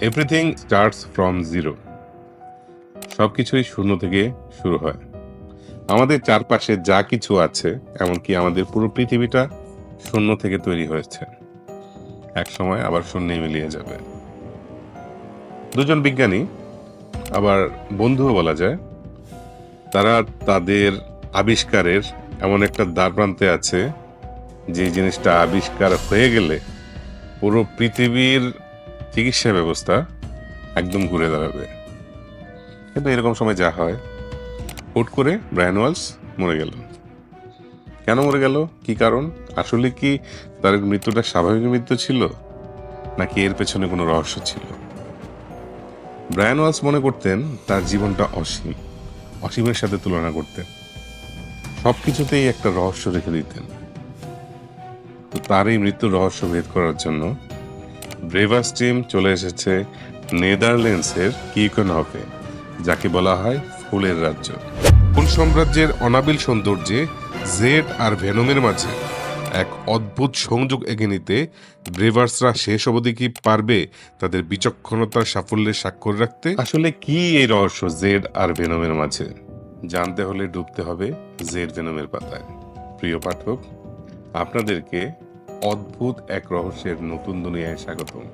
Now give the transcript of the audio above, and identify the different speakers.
Speaker 1: Everything starts from zero সব কিছুই শূন্য থেকে শুরু হয়। আমাদের চারপাশে যা কিছু আছে, এমনকি আমাদের পুরো পৃথিবীটা শূন্য থেকে তৈরি হয়েছে। এক সময় আবার শূন্যে মিলিয়ে যাবে। দুজন বিজ্ঞানী, আবার বন্ধুও বলা যায়, তারা তাদের আবিষ্কারের এমন একটা দ্বার প্রান্তে আছে, যে জিনিসটা আবিষ্কার হয়ে গেলে পুরো পৃথিবীর চিকিৎসা ব্যবস্থা একদম ঘুরে দাঁড়াবে। কিন্তু এরকম সময় যা হয়, হুট করে ব্রায়ান ওয়ালস মরে গেল। কেন মরে গেল? কি কারণ? আসলে কি তার মৃত্যুটা স্বাভাবিক মৃত্যু ছিল? নাকি এর পেছনে কোনো রহস্য ছিল? ব্রায়ান ওয়ালস মনে করতেন তার জীবনটা অসীম, অসীমের সাথে তুলনা করতেন। সব কিছুতেই একটা রহস্য রেখে দিতেন। তো তার এই মৃত্যুর রহস্য ভেদ করার জন্য ব্রেভাস টিম চলে এসেছে নেদারল্যান্ডসের কিকনহফে, যাকে বলা হয় ফুলের রাজ্য। ফুল সাম্রাজ্যের অনাবিল সৌন্দর্যে জেড আর ভেনমের মাঝে এক অদ্ভুত সংযোগ এগিয়ে নিতে ব্রেভার্সরা শেষ অবধি কি পারবে তাদের বিচক্ষণতার সাফল্যের স্বাক্ষর রাখতে? আসলে কি এই রহস্য জেড আর ভেনমের মাঝে? জানতে হলে ডুবতে হবে জেড ভেনমের পাতায়। প্রিয় পাঠক, আপনাদেরকে অদ্ভুত এক রহস্যের নতুন দুনিয়ায় স্বাগতম।